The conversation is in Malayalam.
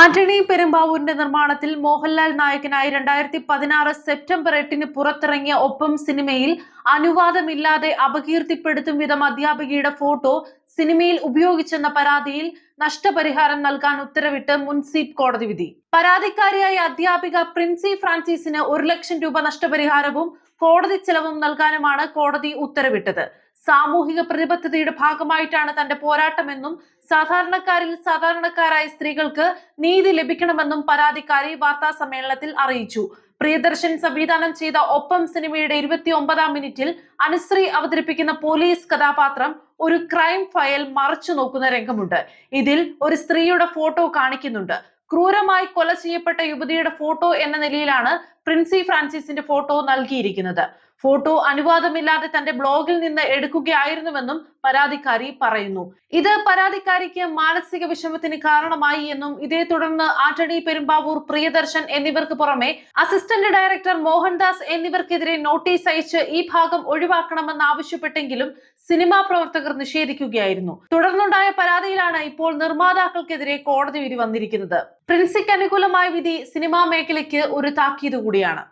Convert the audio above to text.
ആന്റണി പെരുമ്പാവൂരിന്റെ നിർമ്മാണത്തിൽ മോഹൻലാൽ നായകനായി രണ്ടായിരത്തി പതിനാറ് സെപ്റ്റംബർ എട്ടിന് പുറത്തിറങ്ങിയ ഒപ്പം സിനിമയിൽ അനുവാദമില്ലാതെ അപകീർത്തിപ്പെടുത്തും വിധം അധ്യാപികയുടെ ഫോട്ടോ സിനിമയിൽ ഉപയോഗിച്ചെന്ന പരാതിയിൽ നഷ്ടപരിഹാരം നൽകാൻ ഉത്തരവിട്ട് മുൻസീപ് കോടതി വിധി. പരാതിക്കാരിയായ അധ്യാപിക പ്രിൻസി ഫ്രാൻസിസിന് ഒരു ലക്ഷം രൂപ നഷ്ടപരിഹാരവും കോടതി ചെലവും നൽകാനുമാണ് കോടതി ഉത്തരവിട്ടത്. സാമൂഹിക പ്രതിബദ്ധതയുടെ ഭാഗമായിട്ടാണ് തന്റെ പോരാട്ടമെന്നും സാധാരണക്കാരിൽ സാധാരണക്കാരായ സ്ത്രീകൾക്ക് നീതി ലഭിക്കണമെന്നും പരാതിക്കാരി വാർത്താ സമ്മേളനത്തിൽ അറിയിച്ചു. പ്രിയദർശൻ സംവിധാനം ചെയ്ത ഒപ്പം സിനിമയുടെ ഇരുപത്തി ഒമ്പതാം മിനിറ്റിൽ അനുശ്രീ അവതരിപ്പിക്കുന്ന പോലീസ് കഥാപാത്രം ഒരു ക്രൈം ഫയൽ മറച്ചു നോക്കുന്ന രംഗമുണ്ട്. ഇതിൽ ഒരു സ്ത്രീയുടെ ഫോട്ടോ കാണിക്കുന്നുണ്ട്. ക്രൂരമായി കൊല ചെയ്യപ്പെട്ട യുവതിയുടെ ഫോട്ടോ എന്ന നിലയിലാണ് പ്രിൻസി ഫ്രാൻസിസിന്റെ ഫോട്ടോ നൽകിയിരിക്കുന്നത്. ഫോട്ടോ അനുവാദമില്ലാതെ തന്റെ ബ്ലോഗിൽ നിന്ന് എടുക്കുകയായിരുന്നുവെന്നും പരാതിക്കാരി പറയുന്നു. ഇത് പരാതിക്കാരിക്ക് മാനസിക വിഷമത്തിന് കാരണമായി എന്നും ഇതേ തുടർന്ന് ആറ്റണി പെരുമ്പാവൂർ പ്രിയദർശൻ എന്നിവർക്ക് പുറമെ അസിസ്റ്റന്റ് ഡയറക്ടർ മോഹൻദാസ് എന്നിവർക്കെതിരെ നോട്ടീസ് അയച്ച് ഈ ഭാഗം ഒഴിവാക്കണമെന്ന് ആവശ്യപ്പെട്ടെങ്കിലും സിനിമാ പ്രവർത്തകർ നിഷേധിക്കുകയായിരുന്നു. തുടർന്നുണ്ടായ പരാതിയിലാണ് ഇപ്പോൾ നിർമ്മാതാക്കൾക്കെതിരെ കോടതി വിധി വന്നിരിക്കുന്നത്. പ്രിൻസിക്ക് അനുകൂലമായ വിധി സിനിമാ മേഖലയ്ക്ക് ഒരു താക്കീത് കൂടിയാണ്.